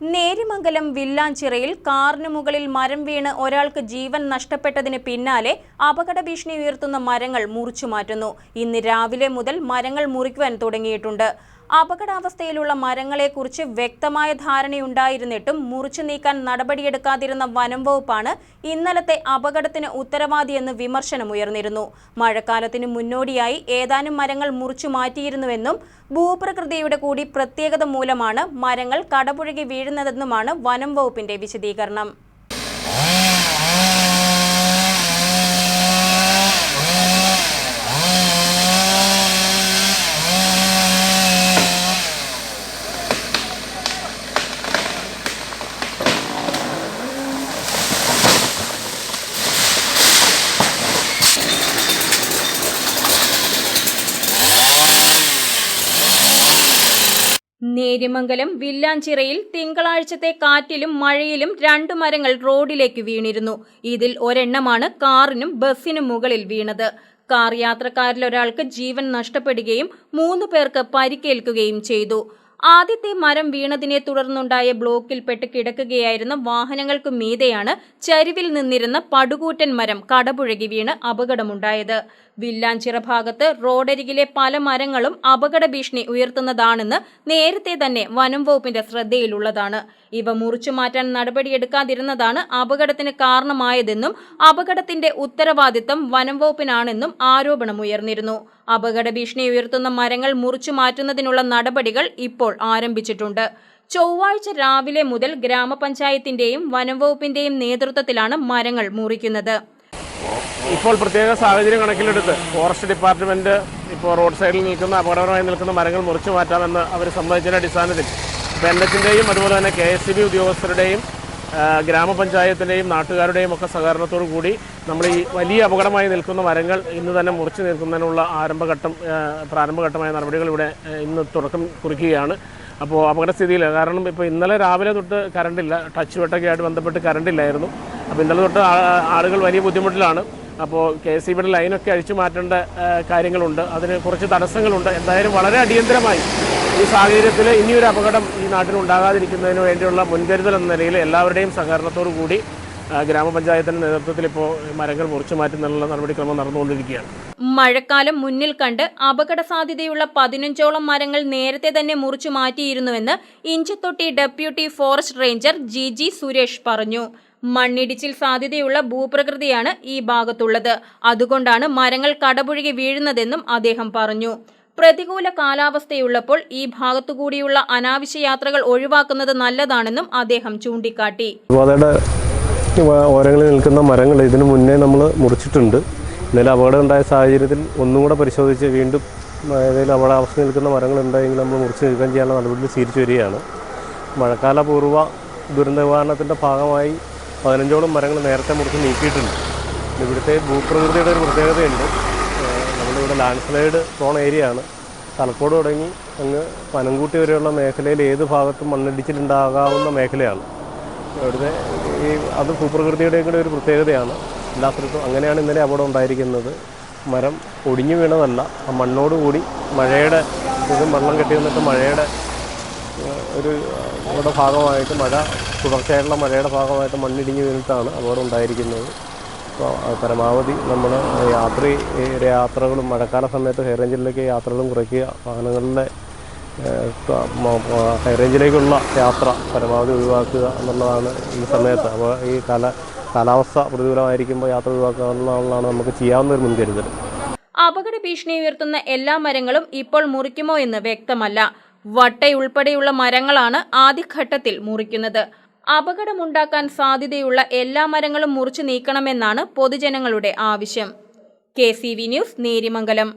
നേരിമംഗലം വില്ലാഞ്ചിറയിൽ കാറിന് മുകളിൽ മരം വീണ് ഒരാൾക്ക് ജീവൻ നഷ്ടപ്പെട്ടതിന് പിന്നാലെ അപകട ഭീഷണി ഉയർത്തുന്ന മരങ്ങൾ മുറിച്ചു മാറ്റുന്നു ഇന്ന് രാവിലെ മുതൽ മരങ്ങൾ മുറിക്കുവാൻ തുടങ്ങിയിട്ടുണ്ട്. അപകടാവസ്ഥയിലുള്ള മരങ്ങളെക്കുറിച്ച് വ്യക്തമായ ധാരണയുണ്ടായിരുന്നിട്ടും മുറിച്ചു നീക്കാൻ നടപടിയെടുക്കാതിരുന്ന വനം വകുപ്പാണ് ഇന്നലത്തെ അപകടത്തിന് ഉത്തരവാദിയെന്ന് വിമർശനമുയർന്നിരുന്നു മഴക്കാലത്തിന് മുന്നോടിയായി ഏതാനും മരങ്ങൾ മുറിച്ചു മാറ്റിയിരുന്നുവെന്നും ഭൂപ്രകൃതിയുടെ കൂടി പ്രത്യേകത മൂലമാണ് മരങ്ങൾ കടപുഴകി വീഴുന്നതെന്നുമാണ് വനം വകുപ്പിന്റെ വിശദീകരണം. നേര്യമംഗലം വില്ലാഞ്ചിറയിൽ തിങ്കളാഴ്ചത്തെ കാറ്റിലും മഴയിലും രണ്ടു മരങ്ങൾ റോഡിലേക്ക് വീണിരുന്നു. ഇതിൽ ഒരെണ്ണമാണ് കാറിനും ബസ്സിനും മുകളിൽ വീണത്. കാർ യാത്രക്കാരിലൊരാൾക്ക് ജീവൻ നഷ്ടപ്പെടുകയും മൂന്ന് പേർക്ക് പരിക്കേൽക്കുകയും ചെയ്തു. ആദ്യത്തെ മരം വീണതിനെ തുടർന്നുണ്ടായ ബ്ലോക്കിൽപ്പെട്ട് കിടക്കുകയായിരുന്ന വാഹനങ്ങൾക്കു മീതെയാണ് ചരിവിൽ നിന്നിരുന്ന പടുകൂറ്റൻ മരം കടപുഴകി വീണ് അപകടമുണ്ടായത്. വില്ലാഞ്ചിറ ഭാഗത്ത് റോഡരികിലെ പല മരങ്ങളും അപകട ഭീഷണി ഉയർത്തുന്നതാണെന്ന് നേരത്തെ തന്നെ വനം വകുപ്പിന്റെ ശ്രദ്ധയിലുള്ളതാണ്. ഇവ മുറിച്ചു മാറ്റാൻ നടപടിയെടുക്കാതിരുന്നതാണ് അപകടത്തിന് കാരണമായതെന്നും അപകടത്തിന്റെ ഉത്തരവാദിത്തം വനം വകുപ്പിനാണെന്നും ആരോപണമുയർന്നിരുന്നു. അപകട ഭീഷണി ഉയർത്തുന്ന മരങ്ങൾ മുറിച്ചു മാറ്റുന്നതിനുള്ള നടപടികൾ ഇപ്പോൾ ആരംഭിച്ചിട്ടുണ്ട്. ചൊവ്വാഴ്ച രാവിലെ മുതൽ ഗ്രാമപഞ്ചായത്തിന്റെയും വനംവകുപ്പിന്റെയും നേതൃത്വത്തിലാണ് മരങ്ങൾ മുറിക്കുന്നത്. ഇപ്പോൾ പ്രത്യേക സാഹചര്യം കണക്കിലെടുത്ത് ഫോറസ്റ്റ് ഡിപ്പാർട്ട്മെന്റ് ഇപ്പോൾ റോഡ് സൈഡിൽ നിൽക്കുന്ന അപകടകരമായി നിൽക്കുന്ന മരങ്ങൾ മുറിച്ചു മാറ്റാമെന്ന് അവർ സമ്മതിച്ചതിന്റെ അടിസ്ഥാനത്തിൽ. ഇപ്പോൾ എൻ അതുപോലെ തന്നെ കെ എസ് ബി ഉദ്യോഗസ്ഥരുടെയും ഗ്രാമപഞ്ചായത്തിന്റെയും നാട്ടുകാരുടെയും ഒക്കെ സഹകരണത്തോടു കൂടി നമ്മൾ ഈ വലിയ അപകടമായി നിൽക്കുന്ന മരങ്ങൾ ഇന്ന് തന്നെ മുറിച്ചു നിൽക്കുന്നതിനുള്ള ആരംഭഘട്ടം പ്രാരംഭഘട്ടമായ നടപടികൾ ഇവിടെ ഇന്ന് തുടക്കം കുറിക്കുകയാണ്. അപ്പോൾ അപകടസ്ഥിതിയിൽ കാരണം ഇപ്പോൾ ഇന്നലെ രാവിലെ തൊട്ട് കറണ്ടില്ല ടച്ച് വെട്ടൊക്കെ ആയിട്ട് ബന്ധപ്പെട്ട് കറണ്ടില്ലായിരുന്നു അപ്പോൾ ഇന്നലെ തൊട്ട് ആളുകൾ വലിയ ബുദ്ധിമുട്ടിലാണ്. അപ്പോൾ കെ എസ് ബിയുടെ ലൈനൊക്കെ അഴിച്ചു മാറ്റേണ്ട കാര്യങ്ങളുണ്ട്. അതിന് കുറച്ച് തടസ്സങ്ങളുണ്ട്. എന്തായാലും വളരെ അടിയന്തരമായി ഈ സാഹചര്യത്തിൽ ഇനിയൊരു അപകടം ഈ നാട്ടിൽ ഉണ്ടാകാതിരിക്കുന്നതിന് വേണ്ടിയുള്ള മുൻകരുതൽ എന്ന നിലയിൽ എല്ലാവരുടെയും സഹകരണത്തോടു കൂടി ഗ്രാമപഞ്ചായത്തിന്റെ നേതൃത്വത്തിൽ ഇപ്പോൾ മരങ്ങൾ മുറിച്ചു മാറ്റുന്നതിനുള്ള നടപടിക്രമം നടന്നുകൊണ്ടിരിക്കുകയാണ്. മഴക്കാലം മുന്നിൽ കണ്ട് അപകട സാധ്യതയുള്ള പതിനഞ്ചോളം മരങ്ങൾ നേരത്തെ തന്നെ മുറിച്ചു മാറ്റിയിരുന്നുവെന്ന് Inchathotty deputy forest ranger G G Suresh പറഞ്ഞു. മണ്ണിടിച്ചിൽ സാധ്യതയുള്ള ഭൂപ്രകൃതിയാണ് ഈ ഭാഗത്തുള്ളത്. അതുകൊണ്ടാണ് മരങ്ങൾ കടപുഴകി വീഴുന്നതെന്നും അദ്ദേഹം പറഞ്ഞു. പ്രതികൂല കാലാവസ്ഥയുള്ളപ്പോൾ ഈ ഭാഗത്തുകൂടിയുള്ള അനാവശ്യ യാത്രകൾ ഒഴിവാക്കുന്നത് നല്ലതാണെന്നും അദ്ദേഹം ചൂണ്ടിക്കാട്ടി. ഓരങ്ങളിൽ നിൽക്കുന്ന മരങ്ങൾ ഇതിനു മുന്നേ നമ്മൾ മുറിച്ചിട്ടുണ്ട്. എന്തെങ്കിലും അപകടം ഉണ്ടായ സാഹചര്യത്തിൽ ഒന്നും കൂടെ പരിശോധിച്ച് വീണ്ടും ഏതെങ്കിലും അപകടാവസ്ഥ നിൽക്കുന്ന മരങ്ങൾ ഉണ്ടെങ്കിൽ നമ്മൾ മുറിച്ച് നീക്കം ചെയ്യാനുള്ള നടപടികൾ സ്വീകരിച്ചു വരികയാണ്. മഴക്കാല പൂർവ ദുരന്ത നിവാരണത്തിന്റെ ഭാഗമായി പതിനഞ്ചോളം മരങ്ങൾ നേരത്തെ മുറിച്ച് നീക്കിയിട്ടുണ്ട്. ഇവിടുത്തെ ഭൂപ്രകൃതിയുടെ ഒരു പ്രത്യേകതയുണ്ട്. നമ്മളിവിടെ ലാൻഡ് സ്ലൈഡ് പ്രോൺ ഏരിയ ആണ് തലക്കോട് തുടങ്ങി അങ്ങ് പനംകൂട്ടി വരെയുള്ള മേഖലയിൽ ഏത് ഭാഗത്തും മണ്ണിടിച്ചിലുണ്ടാകാവുന്ന മേഖലയാണ്. ഇവിടുത്തെ ഈ അത് ഭൂപ്രകൃതിയുടെ കൂടെ ഒരു പ്രത്യേകതയാണ്. എല്ലാ സ്ഥലത്തും അങ്ങനെയാണ് ഇന്നലെ അപകടം ഉണ്ടായിരിക്കുന്നത്. മരം ഒടിഞ്ഞു വീണതല്ല. ആ മണ്ണോടുകൂടി മഴയുടെ ഇത് മണ്ണം കെട്ടി വന്നിട്ട് മഴയുടെ ഒരു ഇവിടെ ഭാഗമായിട്ട് മഴ തുടർച്ചയായിട്ടുള്ള മഴയുടെ ഭാഗമായിട്ട് മണ്ണിടിഞ്ഞു വീണിട്ടാണ് അപകടം ഉണ്ടായിരിക്കുന്നത്. അപ്പോൾ പരമാവധി നമ്മൾ യാത്ര യാത്രകളും മഴക്കാല സമയത്ത് ഹൈറേഞ്ചിലേക്ക് യാത്രകളും കുറയ്ക്കുക മ- ഹൈറേഞ്ചിലേക്കുള്ള യാത്ര പരമാവധി ഒഴിവാക്കുക എന്നുള്ളതാണ് ഈ സമയത്ത്. അപ്പോൾ ഈ കാല കാലാവസ്ഥ പ്രതികൂലമായിരിക്കുമ്പോൾ യാത്ര ഒഴിവാക്കാവുന്നതാണ് നമുക്ക് ചെയ്യാവുന്ന ഒരു മുൻകരുതൽ. അപകട ഭീഷണി ഉയർത്തുന്ന എല്ലാ മരങ്ങളും ഇപ്പോൾ മുറിക്കുമോ എന്ന് വ്യക്തമല്ല. വട്ടയുൾപ്പെടെയുള്ള മരങ്ങളാണ് ആദ്യഘട്ടത്തിൽ മുറിക്കുന്നത്. അപകടമുണ്ടാക്കാൻ സാധ്യതയുള്ള എല്ലാ മരങ്ങളും മുറിച്ചു നീക്കണമെന്നാണ് പൊതുജനങ്ങളുടെ ആവശ്യം. K news Nerimangalam.